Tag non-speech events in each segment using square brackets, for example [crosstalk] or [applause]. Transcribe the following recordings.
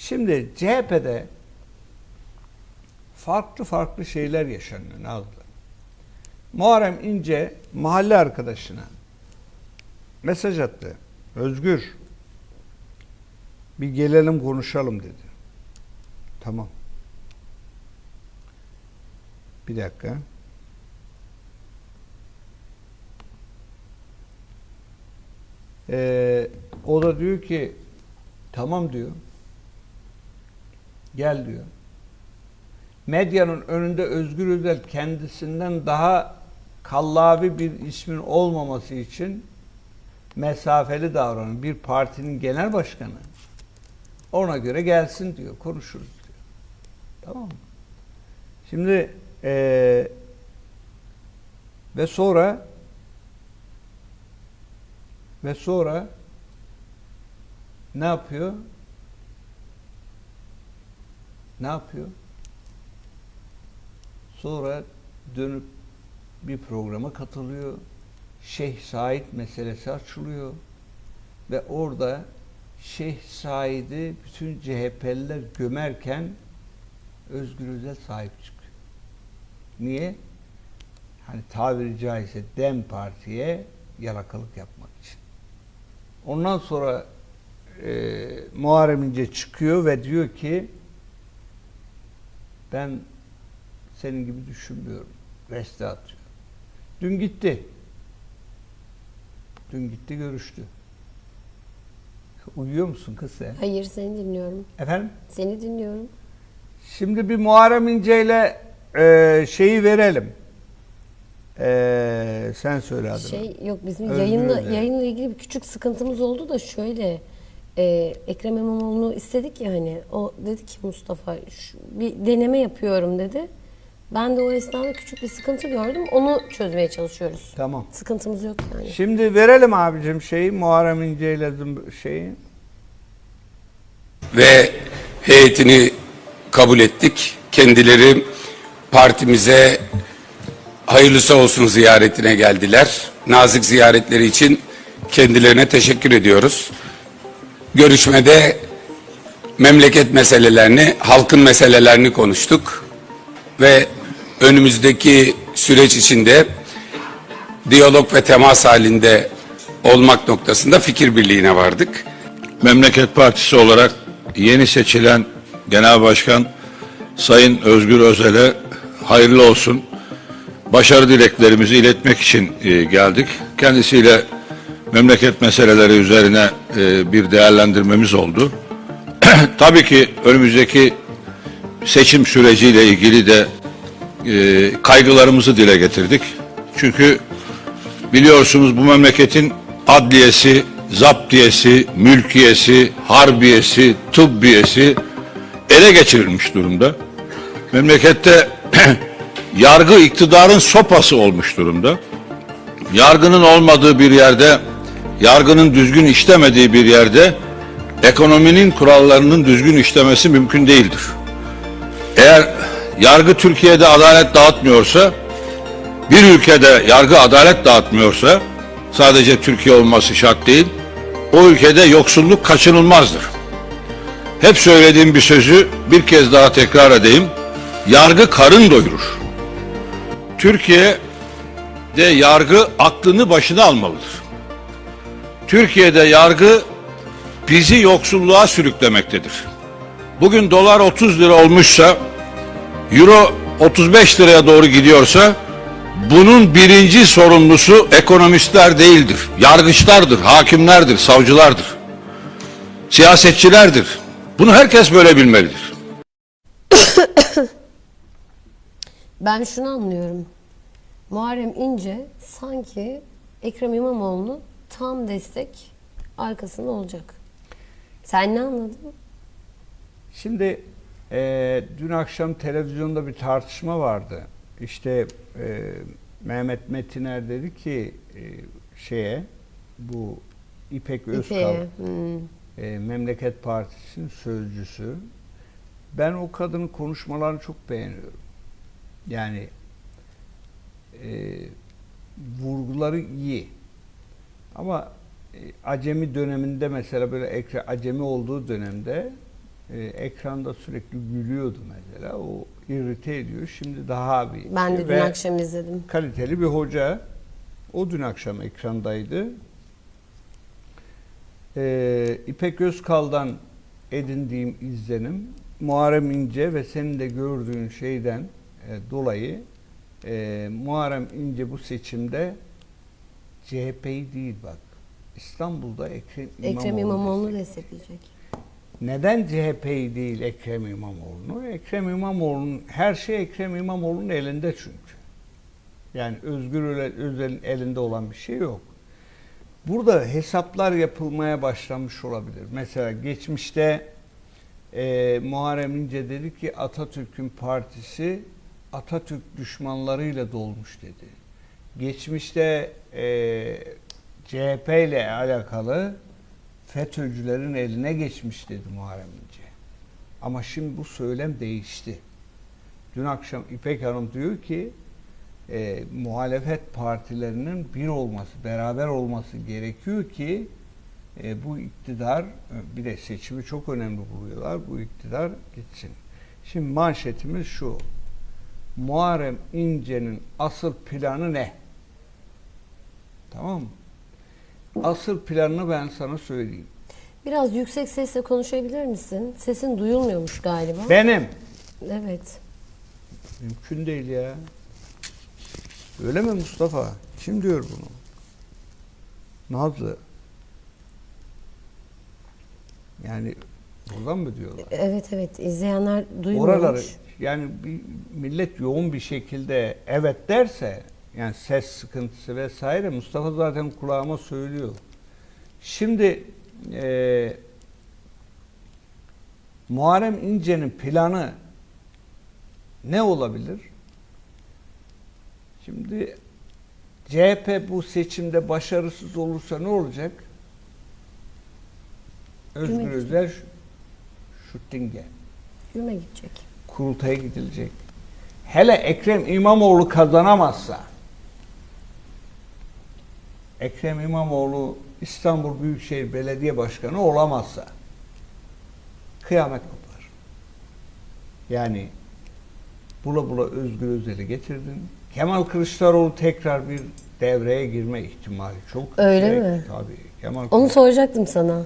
Şimdi CHP'de farklı farklı şeyler yaşanıyor Nazlı. Muharrem İnce mahalle arkadaşına mesaj attı. Özgür bir gelelim konuşalım dedi. Tamam. Bir dakika. Ee, o da diyor ki tamam diyor. Gel diyor. Medyanın önünde Özgür Özel kendisinden daha kallavi bir ismin olmaması için mesafeli davranan bir partinin genel başkanı ona göre gelsin diyor, konuşuruz diyor. Tamam mı? Şimdi eee, ve sonra ve sonra ne yapıyor? Ne yapıyor? Sonra dönüp bir programa katılıyor. Şeyh Said meselesi açılıyor. Ve orada Şeyh Said'i bütün CHP'liler gömerken Özgür sahip çıkıyor. Niye? Hani tabiri caizse DEM Parti'ye yalakalık yapmak için. Ondan sonra e, Muharrem İnce çıkıyor ve diyor ki ben senin gibi düşünmüyorum. Reste atıyor. Dün gitti. Dün gitti görüştü. Uyuyor musun kız sen? Hayır seni dinliyorum. Efendim? Seni dinliyorum. Şimdi bir Muharrem İnce ile e, şeyi verelim. E, sen söyle adını. Şey yok bizim Özgür yayınla Özel. yayınla ilgili bir küçük sıkıntımız oldu da şöyle e, Ekrem İmamoğlu'nu istedik ya hani o dedi ki Mustafa şu, bir deneme yapıyorum dedi. Ben de o esnada küçük bir sıkıntı gördüm. Onu çözmeye çalışıyoruz. Tamam. Sıkıntımız yok yani. Şimdi verelim abicim şeyi Muharrem İnce ile şeyi. ve heyetini kabul ettik. Kendileri partimize hayırlısı olsun ziyaretine geldiler. Nazik ziyaretleri için kendilerine teşekkür ediyoruz. Görüşmede memleket meselelerini, halkın meselelerini konuştuk ve önümüzdeki süreç içinde diyalog ve temas halinde olmak noktasında fikir birliğine vardık. Memleket Partisi olarak yeni seçilen Genel Başkan Sayın Özgür Özel'e hayırlı olsun. Başarı dileklerimizi iletmek için e, geldik. Kendisiyle memleket meseleleri üzerine e, bir değerlendirmemiz oldu. [clears throat] Tabii ki önümüzdeki seçim süreciyle ilgili de e, kaygılarımızı dile getirdik. Çünkü biliyorsunuz bu memleketin adliyesi, zaptiyesi, mülkiyesi, harbiyesi, tıbbiyesi ele geçirilmiş durumda. Memlekette [clears throat] yargı iktidarın sopası olmuş durumda. Yargının olmadığı bir yerde, yargının düzgün işlemediği bir yerde ekonominin kurallarının düzgün işlemesi mümkün değildir. Eğer yargı Türkiye'de adalet dağıtmıyorsa, bir ülkede yargı adalet dağıtmıyorsa, sadece Türkiye olması şart değil, o ülkede yoksulluk kaçınılmazdır. Hep söylediğim bir sözü bir kez daha tekrar edeyim. Yargı karın doyurur. Türkiye'de yargı aklını başına almalıdır. Türkiye'de yargı bizi yoksulluğa sürüklemektedir. Bugün dolar 30 lira olmuşsa, euro 35 liraya doğru gidiyorsa, bunun birinci sorumlusu ekonomistler değildir. Yargıçlardır, hakimlerdir, savcılardır. Siyasetçilerdir. Bunu herkes böyle bilmelidir. [coughs] Ben şunu anlıyorum. Muharrem İnce sanki Ekrem İmamoğlu'nu tam destek arkasında olacak. Sen ne anladın? Şimdi e, dün akşam televizyonda bir tartışma vardı. İşte e, Mehmet Metiner dedi ki e, şeye bu İpek Özkal. Hmm. e, Memleket Partisi'nin sözcüsü. Ben o kadının konuşmalarını çok beğeniyorum. Yani e, vurguları iyi. Ama e, acemi döneminde mesela böyle ekre acemi olduğu dönemde e, ekranda sürekli gülüyordu mesela. O irrite ediyor. Şimdi daha bir Ben de şey dün ve akşam izledim. kaliteli bir hoca. O dün akşam ekrandaydı. Ee, İpek Özkal'dan edindiğim izlenim Muharrem İnce ve senin de gördüğün şeyden e, dolayı e, Muharrem İnce bu seçimde CHP'yi değil bak İstanbul'da Ekrem İmamoğlu. Ekrem İmamoğlu'nu destekleyecek. Neden CHP'yi değil Ekrem İmamoğlu'nu? Ekrem İmamoğlu'nun her şey Ekrem İmamoğlu'nun elinde çünkü. Yani Özgür Özel- Özel'in elinde olan bir şey yok. Burada hesaplar yapılmaya başlamış olabilir. Mesela geçmişte e, Muharrem İnce dedi ki Atatürk'ün partisi Atatürk düşmanlarıyla dolmuş dedi. Geçmişte e, CHP ile alakalı FETÖ'cülerin eline geçmiş dedi Muharrem İnce. Ama şimdi bu söylem değişti. Dün akşam İpek Hanım diyor ki e, muhalefet partilerinin bir olması, beraber olması gerekiyor ki e, bu iktidar, e, bir de seçimi çok önemli buluyorlar, bu iktidar gitsin. Şimdi manşetimiz şu, Muharrem İnce'nin asıl planı ne? Tamam mı? Asıl planını ben sana söyleyeyim. Biraz yüksek sesle konuşabilir misin? Sesin duyulmuyormuş galiba. Benim. Evet. Mümkün değil ya. Öyle mi Mustafa? Kim diyor bunu? Nazlı. Yani buradan mı diyorlar? Evet evet izleyenler duymuyormuş. Oraları yani bir millet yoğun bir şekilde evet derse yani ses sıkıntısı vesaire Mustafa zaten kulağıma söylüyor. Şimdi e, Muharrem İnce'nin planı ne olabilir? Şimdi CHP bu seçimde başarısız olursa ne olacak? Özgür. Özel Şuttinge Güme gidecek. kurultaya gidilecek. Hele Ekrem İmamoğlu kazanamazsa Ekrem İmamoğlu İstanbul Büyükşehir Belediye Başkanı olamazsa kıyamet kopar. Yani bula bula Özgür Özel'i getirdin. Kemal Kılıçdaroğlu tekrar bir devreye girme ihtimali çok Öyle yüksek. mi? Tabii. Kemal Onu soracaktım sana.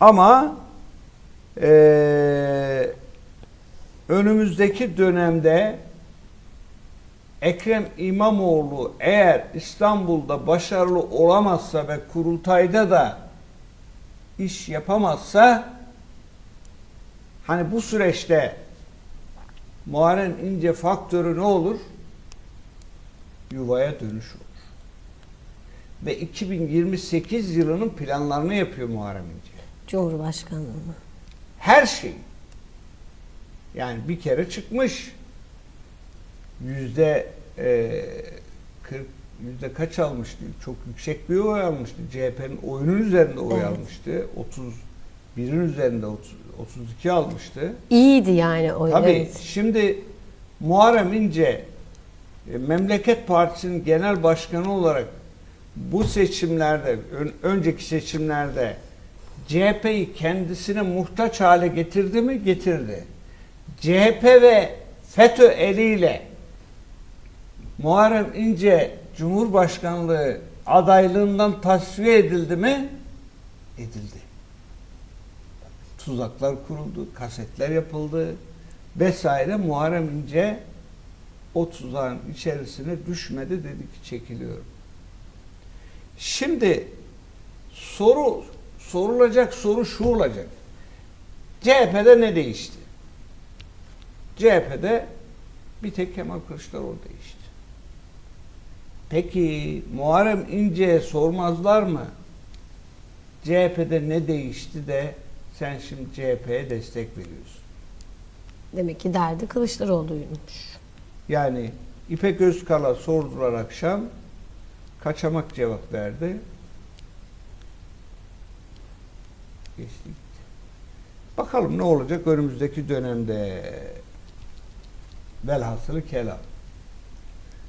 ama eee, önümüzdeki dönemde Ekrem İmamoğlu eğer İstanbul'da başarılı olamazsa ve kurultayda da iş yapamazsa hani bu süreçte Muharrem İnce faktörü ne olur? Yuvaya dönüş olur. Ve 2028 yılının planlarını yapıyor Muharrem İnce Cumhurbaşkanlığına. Her şey. Yani bir kere çıkmış. Yüzde e, 40 yüzde kaç almıştı? Çok yüksek bir oy almıştı. CHP'nin oyunun üzerinde oy Evet. almıştı. 31'in üzerinde 30, 32 almıştı. İyiydi yani o. Tabii evet. şimdi Muharrem İnce e, Memleket Partisi'nin genel başkanı olarak bu seçimlerde, ön- önceki seçimlerde CHP'yi kendisine muhtaç hale getirdi mi? Getirdi. CHP ve FETÖ eliyle Muharrem İnce Cumhurbaşkanlığı adaylığından tasfiye edildi mi? Edildi tuzaklar kuruldu, kasetler yapıldı vesaire. Muharrem İnce o tuzağın içerisine düşmedi dedi ki çekiliyorum. Şimdi soru sorulacak soru şu olacak. CHP'de ne değişti? CHP'de bir tek Kemal Kılıçdaroğlu değişti. Peki Muharrem İnce'ye sormazlar mı? CHP'de ne değişti de sen şimdi CHP'ye destek veriyorsun. Demek ki derdi Kılıçdaroğlu'ymuş. Yani İpek Özkal'a sordular akşam. Kaçamak cevap verdi. Geçti gitti. Bakalım ne olacak önümüzdeki dönemde. Velhasılı kelam.